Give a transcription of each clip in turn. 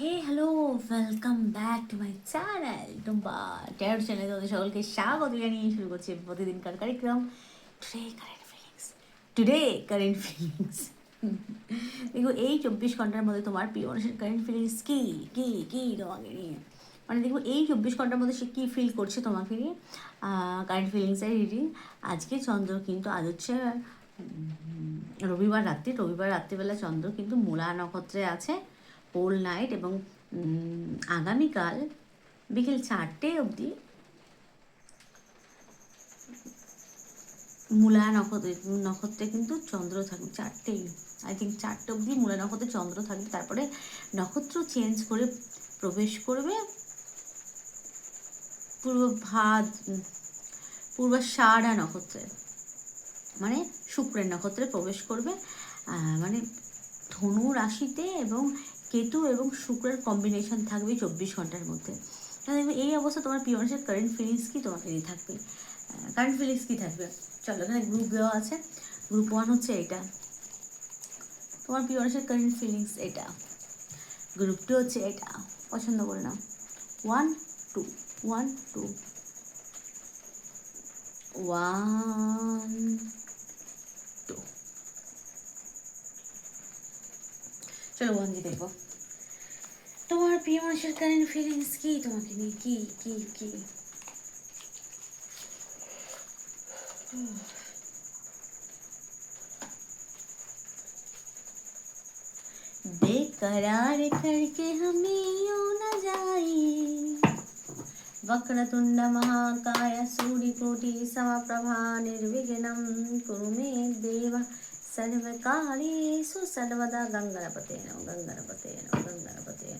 Hey hello welcome back to my channel Tumpa tarot চ্যানেলে তোমাদের সকলকে স্বাগত জানিয়ে শুরু করছি প্রতিদিনকার কার্যক্রম today current feelings today current feelings দেখো, এই চব্বিশ ঘণ্টার মধ্যে তোমার প্রিয় মানুষের কারেন্ট ফিলিংস কী? কী কী তোমাকে নিয়ে? মানে দেখো, এই চব্বিশ ঘণ্টার মধ্যে সে কী ফিল করছে তোমাকে নিয়ে? কারেন্ট ফিলিংসের রিডিং আজকে চন্দ্র কিন্তু আজ হচ্ছে রবিবার রাত্রি। রবিবার রাত্রিবেলা চন্দ্র কিন্তু মূলা নক্ষত্রে আছে। হোল নাইট এবং আগামীকাল বিকেল চারটে অবধি মূলা নক্ষত্রে নক্ষত্রে কিন্তু চন্দ্র থাকবে চারটেই। আই থিঙ্ক চারটে অবধি মূলা নক্ষত্রে চন্দ্র থাকবে, তারপরে নক্ষত্র চেঞ্জ করে প্রবেশ করবে। পূর্ব ভাদ পূর্বাষাঢ়া নক্ষত্রে মানে শুক্রের নক্ষত্রে প্রবেশ করবে। মানে ধনু রাশিতে এবং কেতু এবং শুক্রের কম্বিনেশন থাকবে চব্বিশ ঘণ্টার মধ্যে। এই অবস্থা তোমার মানুষের কারেন্ট ফিলিংস কি? তোমাকে নিয়ে থাকবে। কারেন্ট ফিলিংস কি থাকবে? চলো এখানে গ্রুপ দেওয়া আছে। গ্রুপ ওয়ান হচ্ছে এটা। তোমার মানুষের কারেন্ট ফিলিংস এটা। গ্রুপ টু হচ্ছে এটা। পছন্দ করে নাও। One two one two one two চলো ওয়ান দিয়ে দেখব। তোমার প্রিয় মানুষের কারেন্ট ফিলিংস কি তোমাকে নিয়ে কি কি কি बेकरार करके हमें यूं न जाए वक्रतुंड महाकाय सूर्यकोटि समप्रभा निर्विघ्नं कुरु मे देव सर्वकार्येषु सर्वदा गङ्गणपते नमः गङ्गणपते नमः गङ्गणपते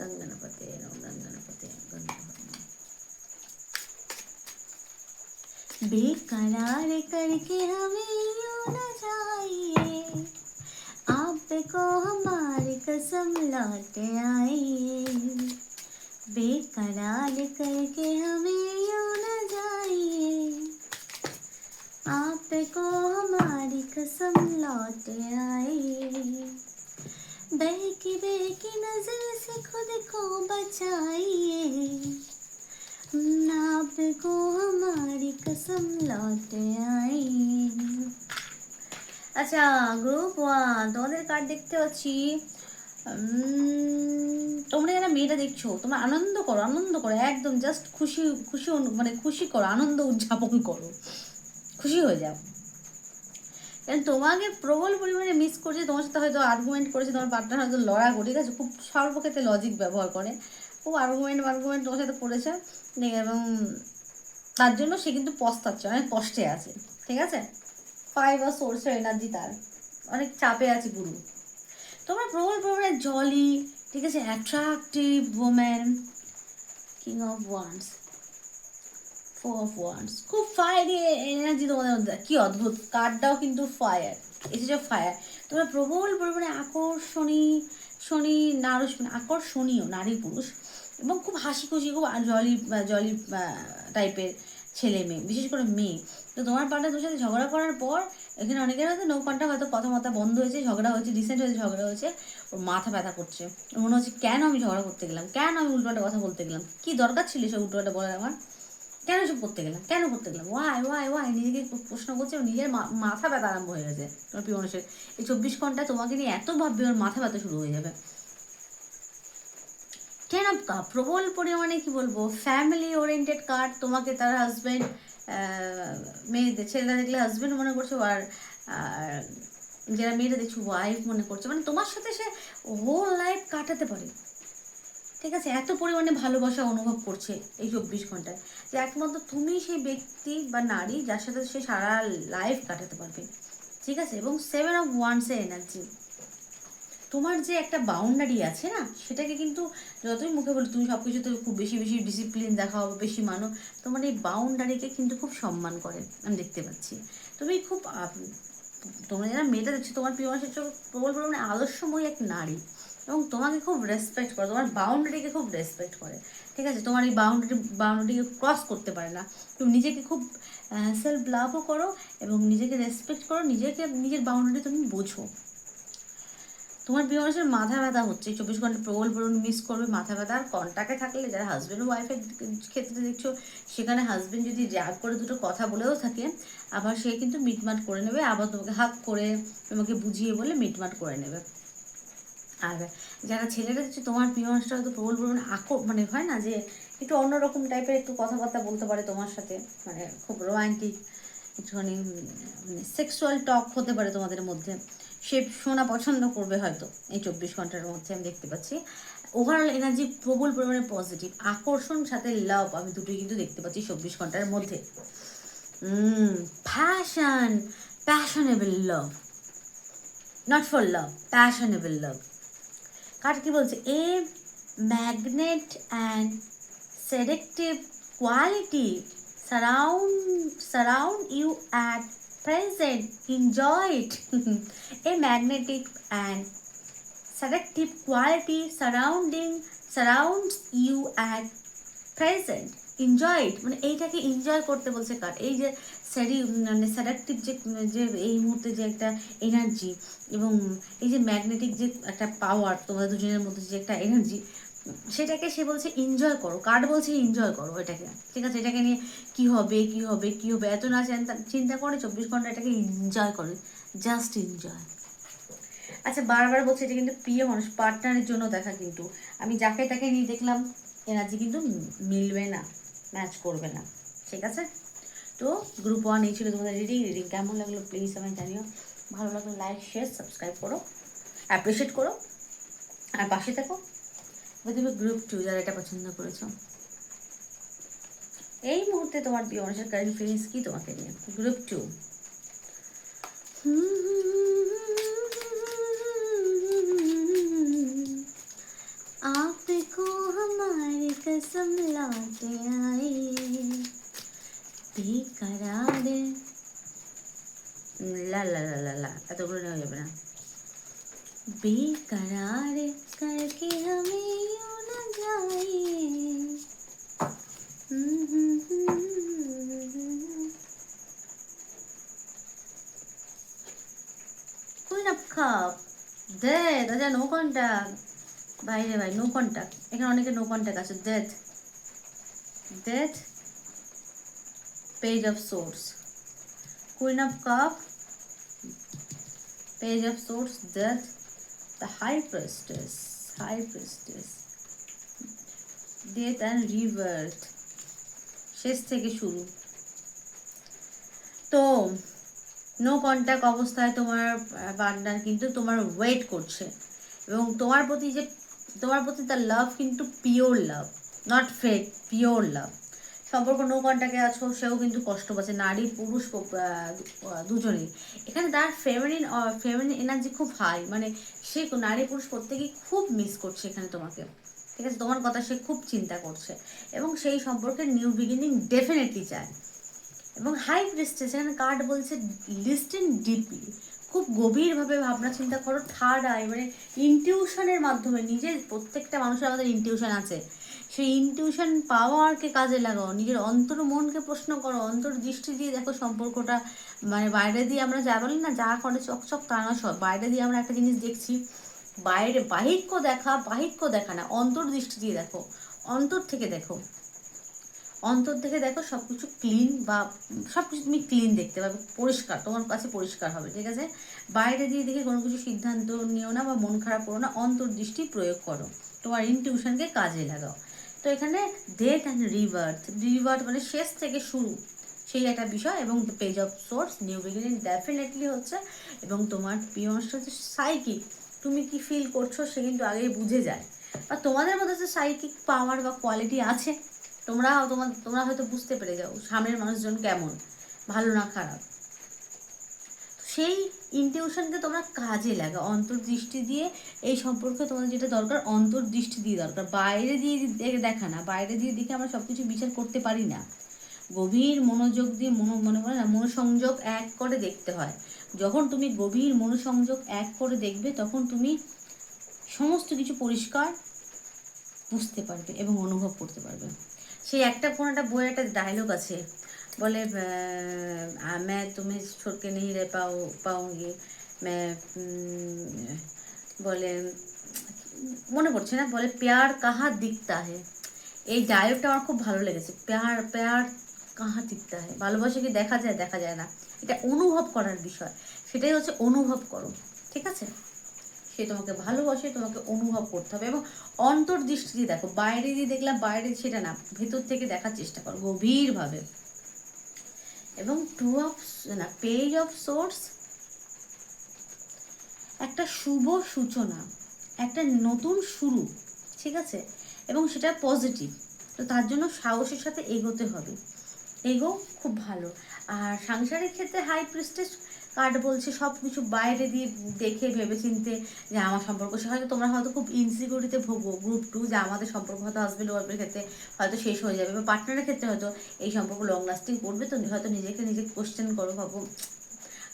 नमः गङ्गणपते नमः गङ्गणपते नमः बेकरार करके हमें यूँ न जाइए आपको हमारी कसम लौट आइए बेकरार करके हमें यूँ न जाइए आपको हमारी कसम लौट आइए बहकी बहकी नजर से खुद को बचाइए आपको हमारी कसम लौट आइए আচ্ছা গ্রুপ ওয়ান তোমাদের কার্ড দেখতে পাচ্ছি উম, তোমরা যারা মেয়েটা দেখছো তোমরা আনন্দ করো আনন্দ করো একদম জাস্ট খুশি খুশি অনু- মানে খুশি করো আনন্দ উদযাপন করো খুশি হয়ে যাও কারণ তোমাকে প্রবল পরিমাণে মিস করছে, তোমার সাথে হয়তো আর্গুমেন্ট করেছে, তোমার পার্টনার হয়তো লড়া করে ঠিক আছে? খুব সর্বক্ষেত্রে লজিক ব্যবহার করে। খুব আর্গুমেন্ট আর্গুমেন্ট তোমার সাথে করেছে। এবং তার জন্য সে কিন্তু পস্তাচ্ছে, অনেক কষ্টে আছে, ঠিক আছে? ফাইভ আর সোর্সের এনার্জি তার। অনেক চাপে আছে গুরু তোমরা প্রবল পরিমাণে জলি ঠিক আছে? Attractive woman king of wands four of wands খুব ফায়ারি এনার্জি তোমাদের মধ্যে। কি অদ্ভুত। কার্ডটাও কিন্তু ফায়ার এসেছে ফায়ার তোমরা প্রবল পরিমাণে আকর্ষণী, শনি, নারস মানে আকর্ষণীয় নারী পুরুষ এবং খুব হাসি খুশি খুব জলি জলি টাইপের ছেলে মেয়ে, বিশেষ করে মেয়ে। তো তোমার পার্টনার তোর সাথে ঝগড়া করার পর, এখানে অনেকের হয়তো নৌ পাল্টা হয়তো কথা মতা বন্ধ হয়েছে, ঝগড়া হয়েছে রিসেন্ট হয়েছে, ঝগড়া হয়েছে, ওর মাথা ব্যথা করছে। মনে হচ্ছে, কেন আমি ঝগড়া করতে গেলাম? কেন আমি উল্টোটা কথা বলতে গেলাম? কি দরকার ছিল সে উল্টোটা বলার আমার? কেন সব করতে গেলাম? কেন করতে গেলাম? ওয়াই ওয়াই ওয়াই নিজেকে প্রশ্ন করছে নিজের মাথা ব্যথা আরম্ভ হয়ে গেছে। তোমার প্রিয় মানুষের, এই চব্বিশ ঘণ্টা তোমাকে নিয়ে এত ভাববে ওর মাথা ব্যথা শুরু হয়ে যাবে। কেন প্রবল পরিমাণে কি বলব? ফ্যামিলি ওরিয়েন্টেড কার্ড তোমাকে তার হাজব্যান্ড মেয়েদের, ছেলেরা দেখলে হাজব্যান্ড মনে করছ আর যারা মেয়েরা দেখছ ওয়াইফ মনে করছে। মানে তোমার সাথে সে হোল লাইফ কাটাতে পারে। ঠিক আছে, এত পরিমাণে ভালোবাসা অনুভব করছে এই চব্বিশ ঘন্টায় যে একমাত্র তুমি সেই ব্যক্তি বা নারী যার সাথে সে সারা লাইফ কাটাতে পারবে। ঠিক আছে, এবং সেভেন অফ ওয়ান্সের এনার্জি তোমার যে একটা বাউন্ডারি আছে না, সেটাকে কিন্তু যতই মুখে বলি, তুমি সব কিছুতে খুব বেশি বেশি ডিসিপ্লিন দেখাও, বেশি মানো, তোমার এই বাউন্ডারিকে কিন্তু খুব সম্মান করে, আমি দেখতে পাচ্ছি। তুমি খুব তোমরা যারা মেয়েটা দেখছ, তোমার প্রিয় মানুষের প্রবল পরিমাণে আদর্শময়ী এক নারী। এবং তোমাকে খুব রেসপেক্ট করে, তোমার বাউন্ডারিকে খুব রেসপেক্ট করে, ঠিক আছে? তোমার এই বাউন্ডারি বাউন্ডারিকে ক্রস করতে পারে না। তুমি নিজেকে খুব সেলফ লাভও করো এবং নিজেকে রেসপেক্ট করো, নিজেকে, নিজের বাউন্ডারি তুমি বোঝো। তোমার প্রিয় মানুষের মাথা ব্যথা হচ্ছে চব্বিশ ঘণ্টা প্রবল প্রবল মিস করবে, মাথা ব্যথা। আর কন্টাক্টে থাকলে যারা হাজব্যান্ড ওয়াইফের ক্ষেত্রে দেখছ, সেখানে হাজব্যান্ড যদি রাগ করে দুটো কথা বলেও থাকে, আবার সে কিন্তু মিটমাট করে নেবে, আবার তোমাকে হাত করে তোমাকে বুঝিয়ে বলে মিটমাট করে নেবে। আর যারা ছেলেরা হচ্ছে তোমার প্রিয় মানুষটা হয়তো প্রবল প্রবল আকর মানে হয় না যে একটু অন্যরকম টাইপের একটু কথাবার্তা বলতে পারে তোমার সাথে মানে খুব রোমান্টিক একটুখানি মানে সেক্সুয়াল টক হতে পারে তোমাদের মধ্যে। সে শোনা পছন্দ করবে হয়তো এই চব্বিশ ঘণ্টার মধ্যে আমি দেখতে পাচ্ছি। ওভারঅল এনার্জি প্রবল পরিমাণে পজিটিভ আকর্ষণ সাথে লাভ আমি দুটোই কিন্তু দেখতে পাচ্ছি চব্বিশ ঘণ্টার মধ্যে। Passion passionable love not for love passionable love কার কি বলছে a magnet and seductive quality surround surround you at present enjoy it a magnetic and seductive quality surrounding surrounds you at present It মানে এইটাকে enjoy করতে বলছে কার? এই যে স্যারি মানে সেডাকটিভ যে যে এই মুহূর্তে যে একটা এনার্জি এবং এই যে ম্যাগনেটিক যে একটা পাওয়ার তোমাদের দুজনের মধ্যে যে একটা এনার্জি সেটাকে সে বলছে এনজয় করো। কার্ড বলছে এনজয় করো এটাকে? ঠিক আছে, এটাকে নিয়ে কি হবে কি হবে কি হবে, এত না চিন্তা করে চব্বিশ ঘণ্টা এটাকে এনজয় করে। জাস্ট এনজয় আচ্ছা বারবার বলছে এটা কিন্তু প্রিয় মানুষ পার্টনারের জন্য দেখা কিন্তু। আমি যাকে তাকে নিয়ে দেখলাম এনার্জি কিন্তু মিলবে না। ম্যাচ করবে না ঠিক আছে তো গ্রুপ ওয়ান এই ছিল তোমাদের রিডিং রিডিং কেমন লাগলো প্লিজ আমায় জানিও ভালো লাগলো লাইক শেয়ার সাবস্ক্রাইব করো অ্যাপ্রিসিয়েট করো আর পাশে থাকো তুমি গ্রুপ টু যারা এটা পছন্দ করেছো এই মুহূর্তে তোমার প্রিয় মানুষের কারেন্ট ফিলিংস কি তোমাকে নিয়ে গ্রুপ টু आपको हमारी कसम लाते आए बेकरार লা লা লা লা লা এতগুলো নেওয়া যাবে না बेकरार करके हमें यूं न जाए Queen of Cup ডেথ আচ্ছা নো কন্ট্যাক্ট বাইরে ভাই নো কন্ট্যাক্ট এখানে অনেকে নো কন্ট্যাক্ট আছে। Death death page of swords queen of cup page of swords death the high priestess high priestess death and rebirth. শেষ থেকে শুরু। তো নো কন্ট্যাক্ট অবস্থায় তোমার পার্টনার কিন্তু তোমার ওয়েট করছে। এবং তোমার প্রতি যে তোমার প্রতি তার লাভ কিন্তু pure love not fake pure love সম্পর্ক নো আছো, সেও কিন্তু কষ্ট পাচ্ছে, নারী, পুরুষ দুজনেই। এখানে তার ফেমিনিন ফেমিনিন এনার্জি খুব হাই মানে সে নারী, পুরুষ প্রত্যেকেই খুব মিস করছে এখানে তোমাকে। ঠিক আছে, তোমার কথা সে খুব চিন্তা করছে। এবং সেই সম্পর্কে নিউ বিগিনিং ডেফিনেটলি চায়। এবং হাই প্রেস্টেজ এখানে কার্ড বলছে লিস্টেন ডিপলি খুব গভীরভাবে ভাবনা চিন্তা করো থার্ড আই মানে ইনটিউশনের মাধ্যমে নিজের প্রত্যেকটা মানুষের আমাদের ইনটিউশন আছে। সেই ইনটিউশন পাওয়ারকে কাজে লাগাও, নিজের অন্তর মনকে প্রশ্ন করো, অন্তর দৃষ্টি দিয়ে দেখো সম্পর্কটা মানে বাইরে দিয়ে আমরা যা বলি না, যা করে চকচক তা না সব। বাইরে দিয়ে আমরা একটা জিনিস দেখছি, বাইরে বাহিক্য দেখা বাহিক্য দেখা না, অন্তর দৃষ্টি দিয়ে দেখো, অন্তর থেকে দেখো। অন্তর থেকে দেখো সব কিছু ক্লিন বা সব কিছু তুমি ক্লিন দেখতে পাবে, পরিষ্কার, তোমার কাছে পরিষ্কার হবে, ঠিক আছে? বাইরে দিয়ে দেখে কোনো কিছু সিদ্ধান্ত নিও না বা মন খারাপ করো না অন্তর্দৃষ্টি প্রয়োগ করো, তোমার ইনটিউশনকে কাজে লাগাও। তো এখানে ডেথ অ্যান্ড রিভার্থ রিভার্থ মানে শেষ থেকে শুরু, সেই একটা বিষয় এবং page of swords new beginning definitely হচ্ছে এবং তোমার প্রিয় হচ্ছে সাইকিক তুমি কি ফিল করছ সে কিন্তু আগেই বুঝে যায়। বা তোমাদের মধ্যে যে সাইকিক পাওয়ার বা কোয়ালিটি আছে তোমরা তোমার তোমরা হয়তো বুঝতে পেরে যাও সামনের মানুষজন কেমন, ভালো না খারাপ। সেই ইনটিউশনকে তোমরা কাজে লাগা অন্তর্দৃষ্টি দিয়ে এই সম্পর্কে তোমাদের যেটা দরকার, অন্তর্দৃষ্টি দিয়ে দরকার। বাইরে দিয়ে দেখা না, বাইরে দিয়ে দেখে আমরা সব কিছু বিচার করতে পারি না। গভীর মনোযোগ দিয়ে মনো, মনে করে না, মনোসংযোগ এক করে দেখতে হয়। যখন তুমি গভীর মনোসংযোগ এক করে দেখবে, তখন তুমি সমস্ত কিছু পরিষ্কার বুঝতে পারবে এবং অনুভব করতে পারবে। সেই একটা কোনো একটা বইয়ের একটা ডায়লগ আছে बोले मैं तुम्हें छोड़ के नहीं रह पाऊ पाऊँगी मैं বলে মনে পড়ছে না বলে প্যার কাহা দিকতা হে এই ডায়লগটা আমার খুব ভালো লেগেছে প্যার প্যার কাহা দিকতা হে ভালোবাসা কি দেখা যায় দেখা যায় না এটা অনুভব করার বিষয় সেটাই হচ্ছে অনুভব করো ঠিক আছে সে তোমাকে ভালোবাসে, তোমাকে অনুভব করতে হবে এবং অন্তর্দৃষ্টি দিয়ে দেখো, বাইরে দিয়ে দেখলাম বাইরে সেটা না, ভেতর থেকে দেখার চেষ্টা করো গভীরভাবে। এবং টু অফ না পেজ অফ সোর্স একটা শুভ সূচনা, একটা নতুন শুরু, ঠিক আছে? এবং সেটা পজিটিভ তো তার জন্য সাহসের সাথে এগোতে হবে। এগো, খুব ভালো। আর সাংসারিক ক্ষেত্রে হাই প্রেস্টেজ কার্ড বলছে সব কিছু বাইরে দিয়ে দেখে ভেবে চিনতে যে আমার সম্পর্ক। সে হয়তো তোমরা হয়তো খুব ইনসিকিউরিতে ভোগো গ্রুপ টু যে আমাদের সম্পর্ক হয়তো হাজব্যান্ড ওয়াইফের ক্ষেত্রে হয়তো শেষ হয়ে যাবে বা পার্টনারের ক্ষেত্রে হয়তো এই সম্পর্ক লং লাস্টিং করবে, তো হয়তো নিজেকে নিজে কোশ্চেন করো, ভাবো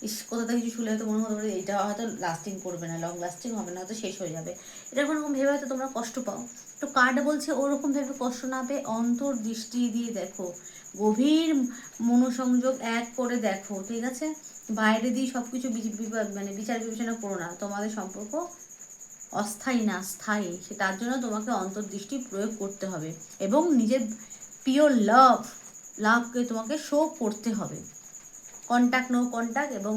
ইস, কোথা থেকে কিছু শুনে হয়তো মনে হতে পারে এটা হয়তো লাস্টিং করবে না লং লাস্টিং হবে না, হয়তো শেষ হয়ে যাবে। এরকম এরকম ভেবে হয়তো তোমরা কষ্ট পাও। তো কার্ড বলছে ওরকম ভেবে কষ্ট না পেয়ে অন্তর্দৃষ্টি দিয়ে দেখো। গভীর মনোসংযোগ এক করে দেখো, ঠিক আছে? বাইরে দিয়ে সব কিছু মানে বিচার বিবেচনা করো না। তোমাদের সম্পর্ক অস্থায়ী না, স্থায়ী। সে তার জন্য তোমাকে অন্তর্দৃষ্টি প্রয়োগ করতে হবে এবং নিজের পিওর লাভ লাভকে তোমাকে শো করতে হবে। কন্ট্যাক্ট নো কন্ট্যাক্ট এবং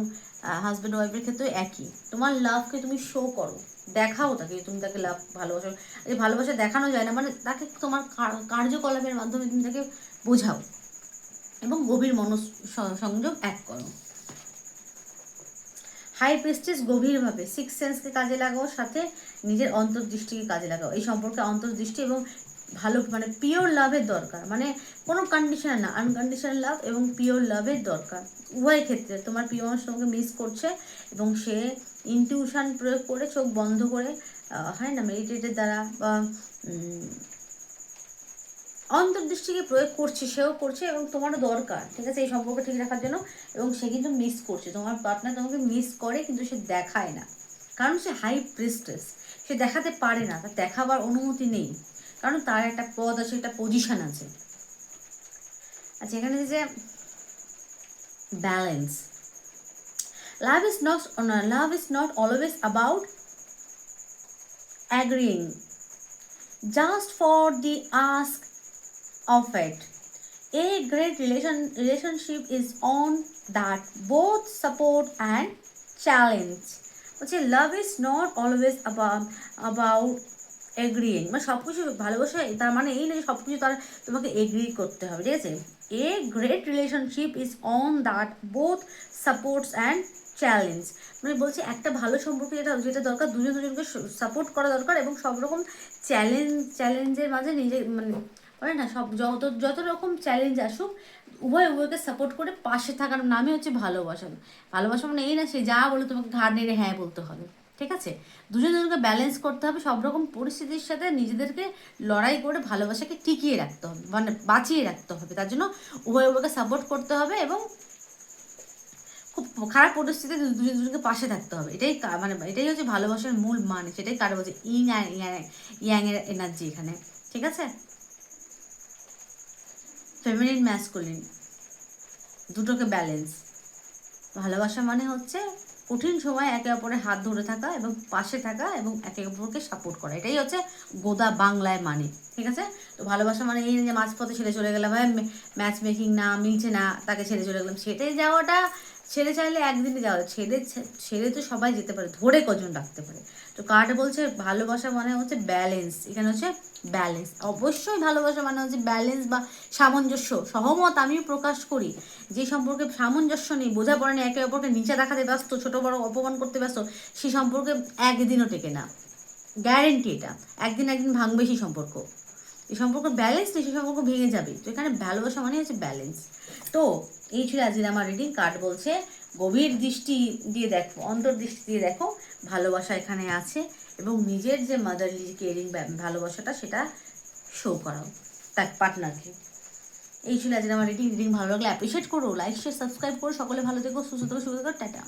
হাজব্যান্ড ওয়াইফের ক্ষেত্রে একই। তোমার লাভকে তুমি শো করো, দেখাও তাকে তুমি তাকে লাভ ভালোবাসো। যে ভালোবাসা দেখানো যায় না মানে তাকে তোমার কার্যকলাপের মাধ্যমে তুমি তাকে বোঝাও এবং গভীর মন সংযোগ এক করো। হাই প্রেস্টিজ গভীরভাবে সিক্স সেন্সকে কাজে লাগাও, সাথে নিজের অন্তর্দৃষ্টিকে কাজে লাগাও। এই সম্পর্কে অন্তর্দৃষ্টি এবং ভালো মানে পিওর লাভের দরকার। মানে কোনো কন্ডিশন না আনকন্ডিশন লাভ এবং পিওর লাভের দরকার। উভয় ক্ষেত্রে তোমার মানুষ তোমাকে মিস করছে এবং সে ইনটিউশন প্রয়োগ করে চোখ বন্ধ করে হয় না মেডিটেটের দ্বারা বা অন্তর্দৃষ্টিকে প্রয়োগ করছে, সেও করছে এবং তোমারও দরকার, ঠিক আছে? এই সম্পর্ক ঠিক রাখার জন্য এবং সে কিন্তু মিস করছে। তোমার পার্টনার তোমাকে মিস করে কিন্তু সে দেখায় না। কারণ সে হাই প্রিস্টেস সে দেখাতে পারে না তার দেখাবার অনুমতি নেই। কারণ তার একটা পদ আছে একটা পজিশন আছে আচ্ছা এখানে যে balance love is not love is not always about agreeing just for the ask of it a great relation relationship is on that both support and challenge বলছে love is not always about about মানে সব কিছু ভালোবাসা তার মানে এই নয় সব কিছু তার তোমাকে এগ্রি করতে হবে, ঠিক আছে? A great relationship is on that both supports and challenge মানে বলছে একটা ভালো সম্পর্ক যেটা যেটা দরকার, দুজন দুজনকে সাপোর্ট করা দরকার এবং সব রকম চ্যালেঞ্জ চ্যালেঞ্জের মাঝে নিজে মানে বলে না, সব যত যত রকম চ্যালেঞ্জ আসুক, উভয় উভয়কে সাপোর্ট করে পাশে থাকার নামই হচ্ছে ভালোবাসা। ভালোবাসা মানে এই না, সে যা বলে তোমাকে ঘাড় নেড়ে হ্যাঁ বলতে হবে। ঠিক আছে? দুজন দুজনকে ব্যালেন্স করতে হবে, সব রকম পরিস্থিতির সাথে নিজেদেরকে লড়াই করে ভালোবাসাকে টিকিয়ে রাখতে হবে মানে বাঁচিয়ে রাখতে হবে। তার জন্য উভয় উভয়কে সাপোর্ট করতে হবে এবং খুব খারাপ পরিস্থিতিতে দুজন দুজনকে পাশে থাকতে হবে। এটাই মানে এটাই হচ্ছে ভালোবাসার মূল মানে সেটাই কারও হচ্ছে ইং ইয়াং এর এনার্জি এখানে, ঠিক আছে? ফেমিনিন ম্যাসকুলিন দুটোকে ব্যালেন্স ভালোবাসা মানে হচ্ছে কঠিন সময় একে অপরের হাত ধরে থাকা এবং পাশে থাকা এবং একে অপরকে সাপোর্ট করা। এটাই হচ্ছে গোদা বাংলায় মানে ঠিক আছে? তো ভালোবাসা মানে এই যে মাঝপথে ছেড়ে চলে গেলাম, ভাই ম্যাচ মেকিং না, মিলছে না, তাকে ছেড়ে চলে গেলাম। সেটাই যাওয়াটা ছেড়ে চাইলে একদিনে যাওয়া ছেড়ে ছেড়ে তো সবাই যেতে পারে, ধরে কজন রাখতে পারে। তো কার্ড বলছে ভালোবাসা মানে হচ্ছে ব্যালেন্স এখানে হচ্ছে ব্যালেন্স অবশ্যই ভালোবাসা মানে হচ্ছে ব্যালেন্স বা সামঞ্জস্য। সহমত আমিও প্রকাশ করি, যে সম্পর্কে সামঞ্জস্য নেই, বোঝাপড়া নেই, একে অপরকে নিচে দেখাতে ব্যস্ত, ছোট বড় অপমান করতে ব্যস্ত সেই সম্পর্কে একদিনও টেকে না। গ্যারেন্টি এটা, একদিন একদিন ভাঙবে সেই সম্পর্ক। এই সম্পর্ক ব্যালেন্স নেই সেই সম্পর্ক ভেঙে যাবে। তো এখানে ভালোবাসা মানে হচ্ছে ব্যালেন্স তো এই ছিল আজকের আমার রিডিং কার্ড বলছে, গভীর দৃষ্টি দিয়ে দেখো অন্তর্দৃষ্টি দিয়ে দেখো, ভালোবাসা এখানে আছে এবং নিজের যে মাদারলি কেয়ারিং ভালোবাসাটা সেটা শো করাও, তার পার্টনারকে এই ছিল আজকের আমার রিডিং রিডিং ভালো লাগলে অ্যাপ্রিসিয়েট করো লাইক শেয়ার সাবস্ক্রাইব করো। সকলে ভালো থেকো, সুস্থ থেকো সুস্থ থেকো, টাটা।